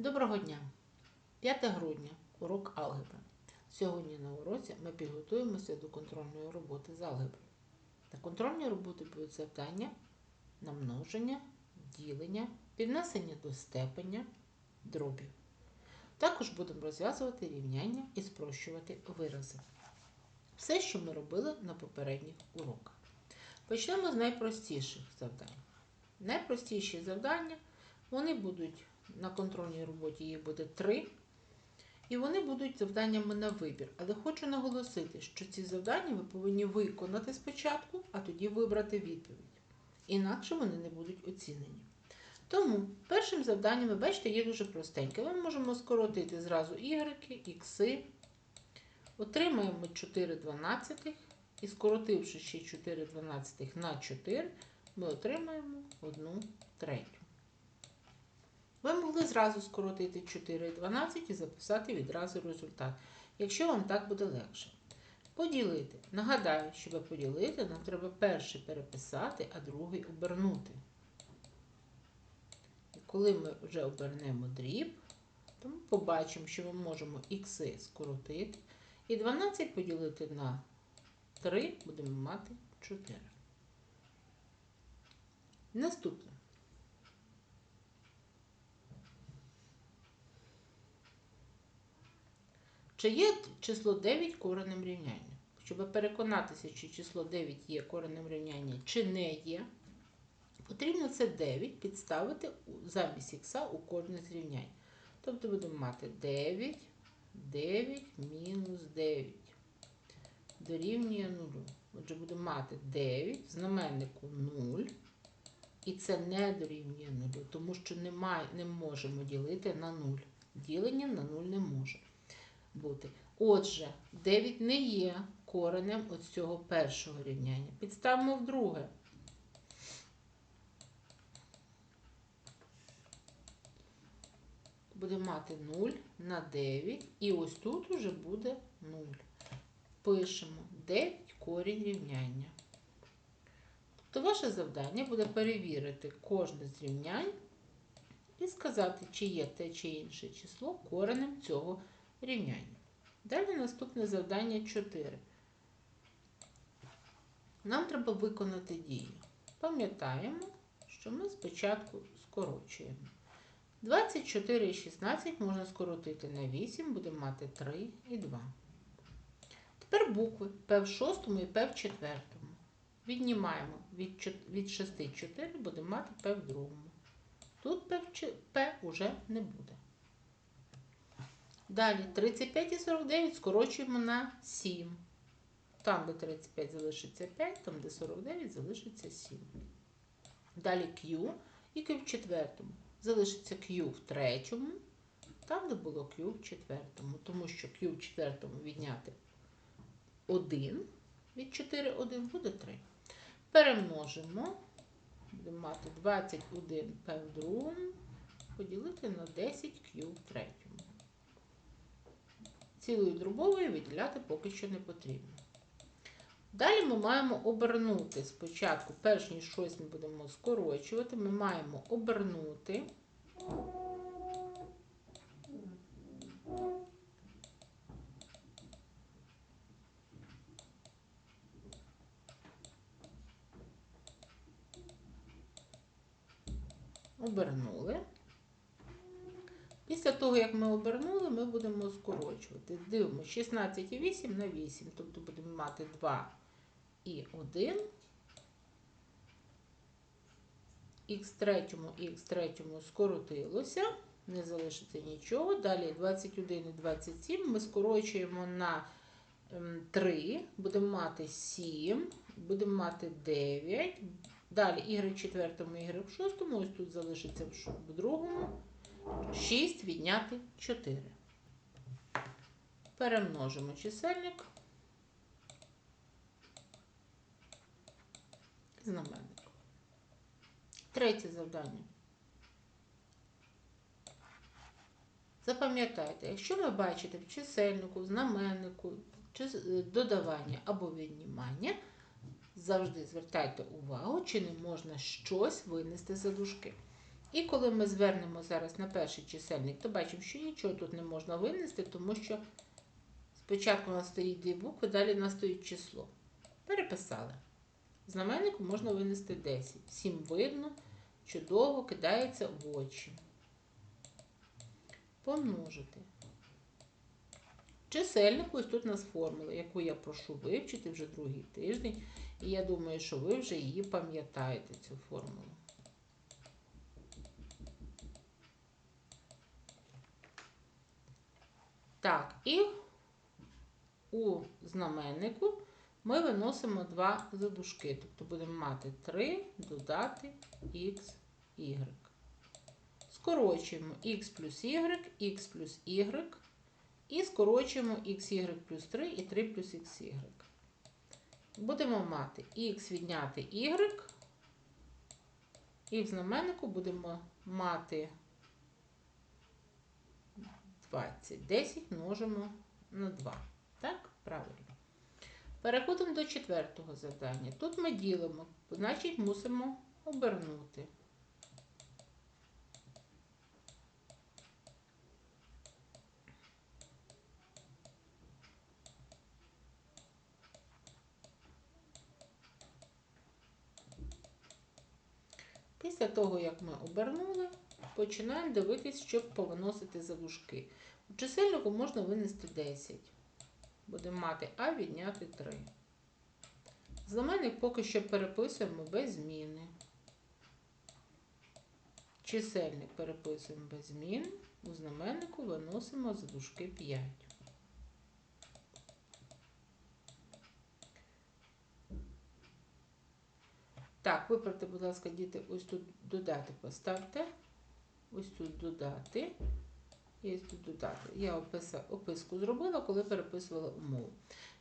Доброго дня! 5 грудня, урок алгебри. Сьогодні на уроці ми підготуємося до контрольної роботи з алгебри. На контрольній роботі будуть завдання на множення, ділення, піднесення до степеня, дробів. Також будемо розв'язувати рівняння і спрощувати вирази. Все, що ми робили на попередніх уроках. Почнемо з найпростіших завдань. Найпростіші завдання вони будуть на контрольній роботі їх буде три. І вони будуть завданнями на вибір. Але хочу наголосити, що ці завдання ви повинні виконати спочатку, а тоді вибрати відповідь. Інакше вони не будуть оцінені. Тому першим завданням, ви бачите, є дуже простеньке. Ми можемо скоротити зразу y, ікси. Отримаємо 4 дванадцятих. І скоротивши ще 4 дванадцятих на 4, ми отримаємо 1 третю. Ви могли зразу скоротити 4 і 12 і записати відразу результат, якщо вам так буде легше. Поділити. Нагадаю, щоб поділити, нам треба перший переписати, а другий обернути. І коли ми вже обернемо дріб, то ми побачимо, що ми можемо ікси скоротити. І 12 поділити на 3 будемо мати 4. Наступне. Чи є число 9 коренем рівняння? Щоб переконатися, чи число 9 є коренем рівняння, чи не є, потрібно це 9 підставити замість ікса у кожне з рівнянь. Тобто будемо мати 9, 9 мінус 9 дорівнює 0. Отже, будемо мати 9 в знаменнику 0. І це не дорівнює 0, тому що немає, не можемо ділити на 0. Ділення на 0 не може бути. Отже, 9 не є коренем ось цього першого рівняння. Підставимо в друге. Будемо мати 0 на 9. І ось тут уже буде 0. Пишемо 9 корінь рівняння. Тобто ваше завдання буде перевірити кожне з рівнянь і сказати, чи є те чи інше число коренем цього рівняння. Далі наступне завдання 4. Нам треба виконати дію. Пам'ятаємо, що ми спочатку скорочуємо. 24 і 16 можна скоротити на 8, будемо мати 3 і 2. Тепер букви П в шостому і П в четвертому. Віднімаємо від 6 4, будемо мати П в другому. Тут П уже не буде. Далі 35 і 49 скорочуємо на 7. Там, де 35 залишиться 5, там, де 49 залишиться 7. Далі Q і Q в четвертому. Залишиться Q в третьому, там, де було Q в четвертому. Тому що Q в четвертому відняти 1 від 4, 1 буде 3. Перемножимо. Будемо мати 21 П в другому, поділити на 10 Q в третьому. Цілою дробовою виділяти поки що не потрібно. Далі ми маємо обернути спочатку, перш ніж щось ми будемо скорочувати, ми маємо обернути. Обернули. Як ми обернули, ми будемо скорочувати. Дивимося 16,8 на 8, тобто будемо мати 2 і 1. Х третьому і х третьому скоротилося, не залишиться нічого. Далі 21 і 27 ми скорочуємо на 3, будемо мати 7, будемо мати 9. Далі y четвертому, y в шостому, ось тут залишиться в другому. 6 відняти 4. Перемножимо чисельник і знаменник. Третє завдання. Запам'ятайте, якщо ви бачите в чисельнику, в знаменнику додавання або віднімання, завжди звертайте увагу, чи не можна щось винести за дужки. І коли ми звернемо зараз на перший чисельник, то бачимо, що нічого тут не можна винести, тому що спочатку у нас стоїть дві букви, далі у нас стоїть число. Переписали. Знаменнику можна винести 10. Всім видно, чудово кидається в очі. Помножити. Чисельник, ось тут у нас формула, яку я прошу вивчити вже другий тиждень. І я думаю, що ви вже її пам'ятаєте, цю формулу. Так, і у знаменнику ми виносимо два задушки. Тобто будемо мати 3 додати х, y. Скорочуємо х плюс y, х плюс y. І скорочуємо xy плюс 3 і 3 плюс xy. Будемо мати х відняти y. І в знаменнику будемо мати 20. 10 множимо на 2. Так, правильно. Переходимо до четвертого завдання. Тут ми ділимо, значить мусимо обернути. Після того, як ми обернули, починаємо дивитись, щоб повиносити задушки. У чисельнику можна винести 10. Будемо мати А відняти 3. Знаменник поки що переписуємо без зміни. Чисельник переписуємо без змін. У знаменнику виносимо задушки 5. Так, виправте, будь ласка, діти, ось тут додати поставте. Ось тут додати. І ось тут додати. Я описку зробила, коли переписувала умову.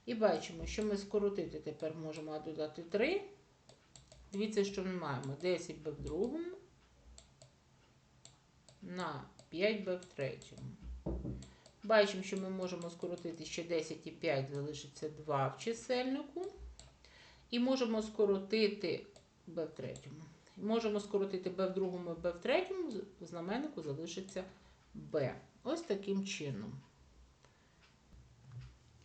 І бачимо, що ми скоротити тепер можемо додати 3. Дивіться, що ми маємо 10b в другому на 5b в третьому. Бачимо, що ми можемо скоротити ще 10 і 5, залишиться 2 в чисельнику. І можемо скоротити b в третьому. Можемо скоротити b в другому b в третьому, в знаменнику залишиться b. Ось таким чином.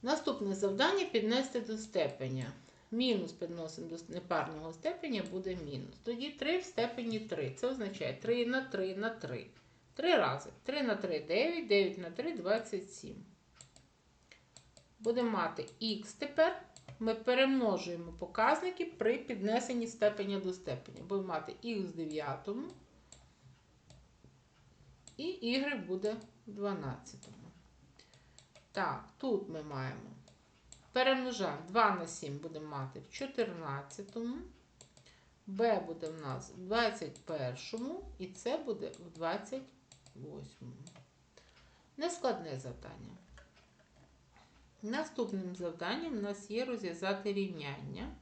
Наступне завдання піднести до степеня. Мінус підносимо до непарного степеня буде мінус. Тоді 3 в степені 3. Це означає 3 на 3 на 3. 3 рази. 3 на 3 9, 9 на 3 27. Будемо мати х тепер. Ми перемножуємо показники при піднесенні степеня до степеня. Будемо мати х в 9 і y буде в 12. Так, тут ми маємо. Перемножаємо 2 на 7 будемо мати в 14. b буде в нас в 21 і це буде в 28. Нескладне завдання. Наступним завданням у нас є розв'язати рівняння.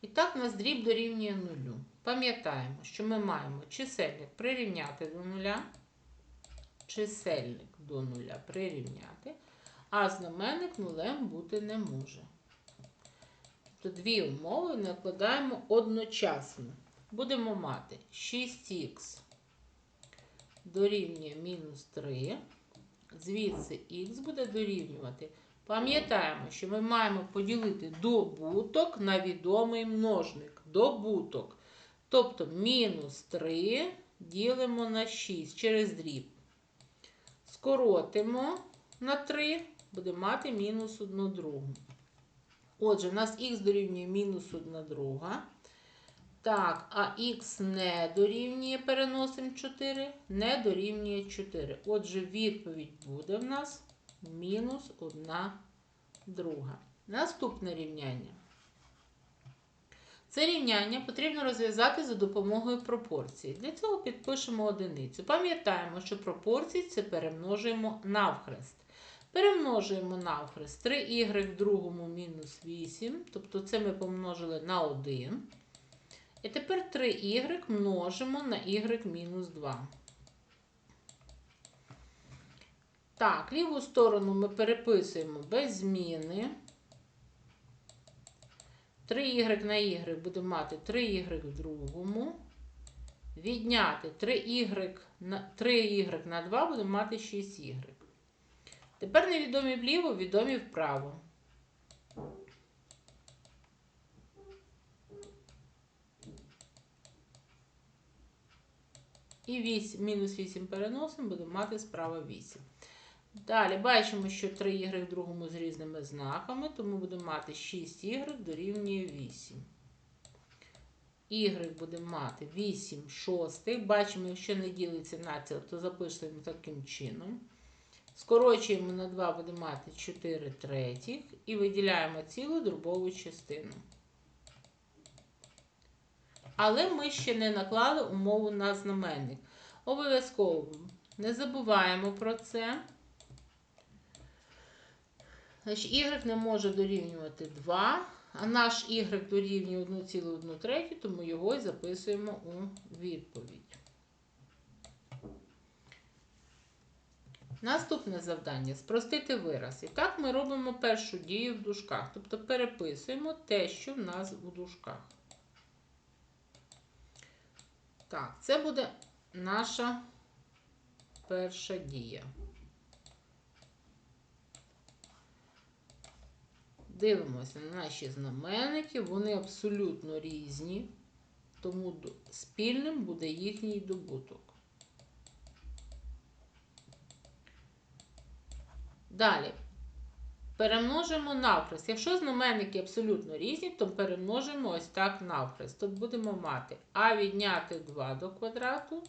І так, у нас дріб дорівнює нулю. Пам'ятаємо, що ми маємо чисельник прирівняти до нуля, чисельник до нуля прирівняти, а знаменник нулем бути не може. Тобто дві умови накладаємо одночасно. Будемо мати 6х дорівнює мінус 3, звідси х буде дорівнювати. Пам'ятаємо, що ми маємо поділити добуток на відомий множник. Добуток. Тобто мінус 3 ділимо на 6 через дріб. Скоротимо на 3, будемо мати мінус 1 другу. Отже, у нас х дорівнює мінус 1 друга. Так, а х не дорівнює, переносимо 4, не дорівнює 4. Отже, відповідь буде в нас мінус 1 друга. Наступне рівняння. Це рівняння потрібно розв'язати за допомогою пропорцій. Для цього підпишемо одиницю. Пам'ятаємо, що пропорції це перемножуємо навхрест. Перемножуємо навхрест 3y в другому мінус 8, тобто це ми помножили на 1. І тепер 3y множимо на y мінус 2. Так, ліву сторону ми переписуємо без зміни. 3y на y будемо мати 3y в другому. відняти 3y на 3y на 2 будемо мати 6y. Тепер невідомі вліво, відомі вправо. І 8, мінус 8 переносимо, будемо мати справа 8. Далі бачимо, що 3y в другому з різними знаками, тому будемо мати 6y дорівнює 8. Y будемо мати 8 шостих. Бачимо, якщо не ділиться на це, то записуємо таким чином. Скорочуємо на 2, будемо мати 4 третіх і виділяємо цілу дробову частину. Але ми ще не наклали умову на знаменник. Обов'язково не забуваємо про це. Значить, y не може дорівнювати 2, а наш y дорівнює 1,1 третю, тому його і записуємо у відповідь. Наступне завдання спростити вираз. І так ми робимо першу дію в дужках, тобто переписуємо те, що в нас у дужках. Так, це буде наша перша дія. Дивимося на наші знаменники, вони абсолютно різні, тому спільним буде їхній добуток. Далі. Перемножимо навхрест. Якщо знаменники абсолютно різні, то перемножимо ось так навхрест. Тут будемо мати а відняти 2 до квадрату,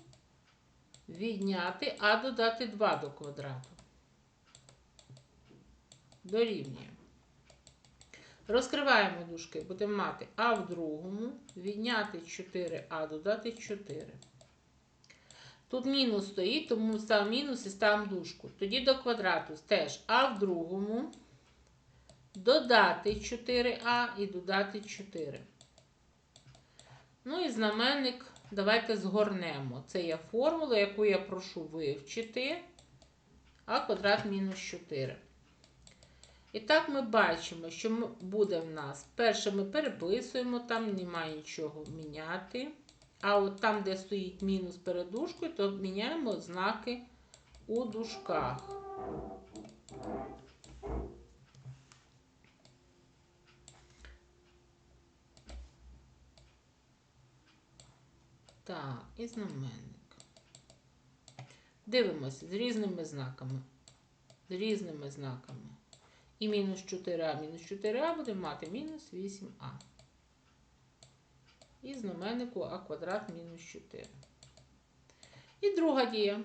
відняти а додати 2 до квадрату. Дорівнює. Розкриваємо дужки, будемо мати а в другому, відняти 4а додати 4. Тут мінус стоїть, тому став мінус і ставимо дужку. Тоді до квадрату теж а в другому, додати 4а і додати 4. Ну і знаменник давайте згорнемо. Це є формула, яку я прошу вивчити, а квадрат мінус 4. І так ми бачимо, що буде в нас. Перше ми переписуємо, там немає нічого міняти. А от там, де стоїть мінус перед дужкою, то міняємо знаки у дужках. Так, і знаменник. Дивимося з різними знаками. З різними знаками. І мінус 4а, мінус 4а будемо мати мінус 8а. І знаменнику а квадрат мінус 4. І друга дія.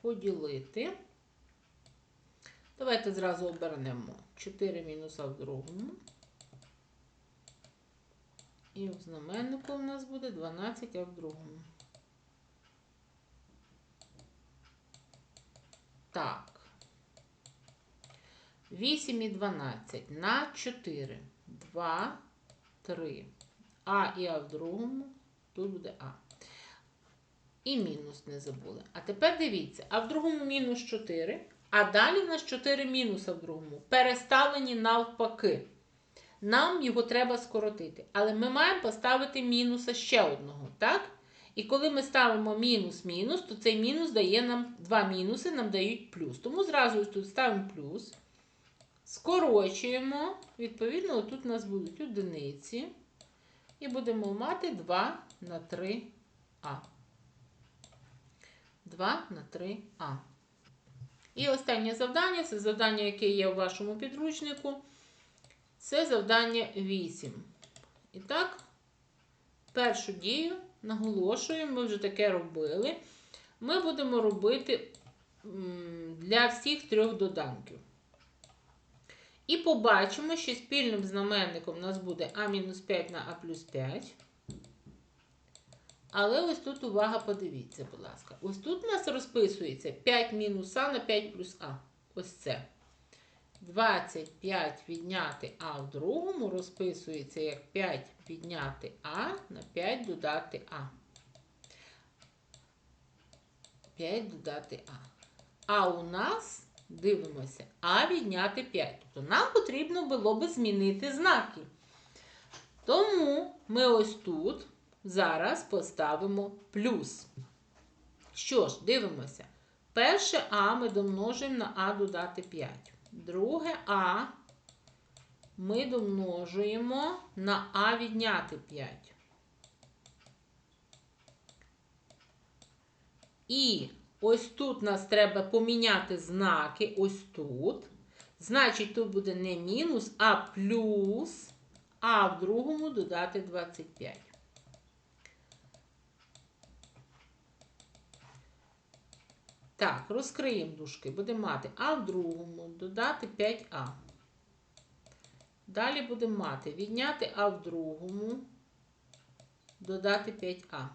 Поділити. Давайте зразу обернемо 4 мінус а в другому. І в знаменнику у нас буде 12 а в другому. Так. 8 і 12 на 4. 2, 3. А і А в другому. Тут буде А. І мінус не забули. А тепер дивіться, а в другому мінус 4. А далі в нас 4 мінуса в другому. Переставлені навпаки. Нам його треба скоротити. Але ми маємо поставити мінуса ще одного. так? І коли ми ставимо мінус-мінус, то цей мінус дає нам два мінуси, нам дають плюс. Тому зразу тут ставимо плюс. Скорочуємо, відповідно, тут у нас будуть одиниці. І будемо мати 2 на 3а. 2 на 3а. І останнє завдання це завдання, яке є у вашому підручнику. Це завдання 8. І так, першу дію наголошую, ми вже таке робили. Ми будемо робити для всіх трьох доданків. І побачимо, що спільним знаменником у нас буде А-5 на А плюс 5. Але ось тут увага, подивіться, будь ласка. Ось тут у нас розписується 5 мінус А на 5 плюс А. Ось це. 25 відняти А в другому розписується як 5 підняти А на 5 додати А. 5 додати А. А у нас дивимося, а відняти 5. Тобто нам потрібно було би змінити знаки. Тому ми ось тут зараз поставимо плюс. Що ж, дивимося. Перше А ми домножуємо на А додати 5. Друге А ми домножуємо на А відняти 5. І ось тут нас треба поміняти знаки, ось тут. Значить, тут буде не мінус, а плюс, а в другому додати 25. Так, розкриємо дужки. Будемо мати А в другому, додати 5А. Далі будемо мати відняти А в другому, додати 5А.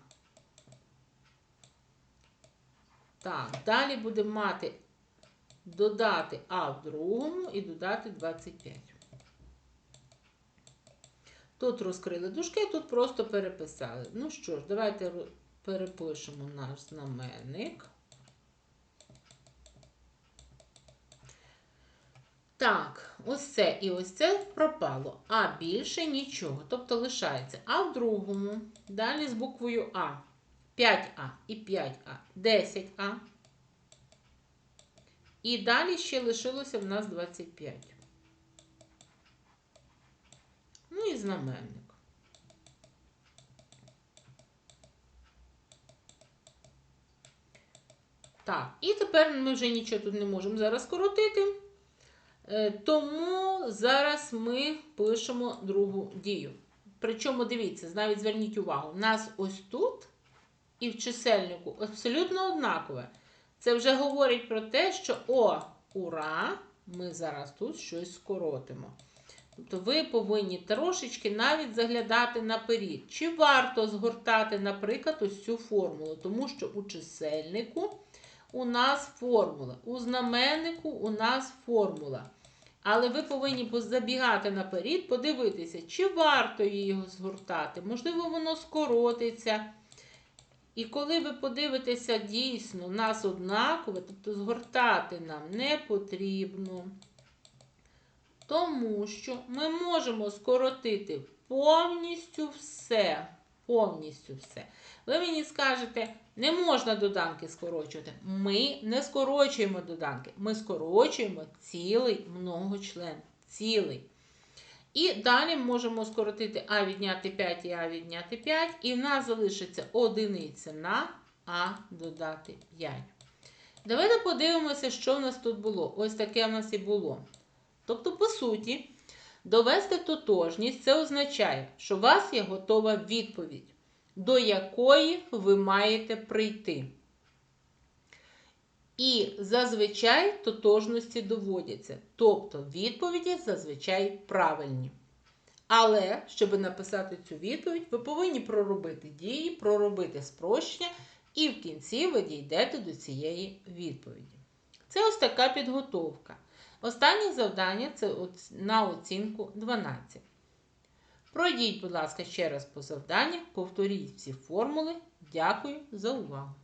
Так, далі будемо мати додати А в другому і додати 25. Тут розкрили дужки, тут просто переписали. Ну що ж, давайте перепишемо наш знаменник. Так, ось і ось це пропало, а більше нічого. Тобто лишається А в другому, далі з буквою А. 5А і 5А, 10А. І далі ще лишилося в нас 25. Ну і знаменник. Так, і тепер ми вже нічого тут не можемо зараз скоротити. Е, Тому зараз ми пишемо другу дію. Причому дивіться, навіть зверніть увагу, у нас ось тут і в чисельнику абсолютно однакове. Це вже говорить про те, що о, ура, ми зараз тут щось скоротимо. Тобто ви повинні трошечки навіть заглядати наперед. Чи варто згортати, наприклад, ось цю формулу, тому що у чисельнику у нас формула, у знаменнику у нас формула. Але ви повинні забігати наперед, подивитися, чи варто його згортати. Можливо, воно скоротиться. І коли ви подивитеся, дійсно, нас однакове, тобто згортати нам не потрібно. Тому що ми можемо скоротити повністю все. Повністю все. Ви мені скажете, не можна доданки скорочувати. Ми не скорочуємо доданки. Ми скорочуємо цілий многочлен. Цілий. І далі можемо скоротити А відняти 5 і А відняти 5. І в нас залишиться одиниця на А додати 5. Давайте подивимося, що в нас тут було. Ось таке в нас і було. Тобто, по суті, довести тотожність це означає, що у вас є готова відповідь, до якої ви маєте прийти. І зазвичай тотожності доводяться. Тобто відповіді зазвичай правильні. Але, щоб написати цю відповідь, ви повинні проробити дії, проробити спрощення, і в кінці ви дійдете до цієї відповіді. Це ось така підготовка. Останнє завдання це на оцінку 12. Пройдіть, будь ласка, ще раз по завданнях, повторіть всі формули. Дякую за увагу!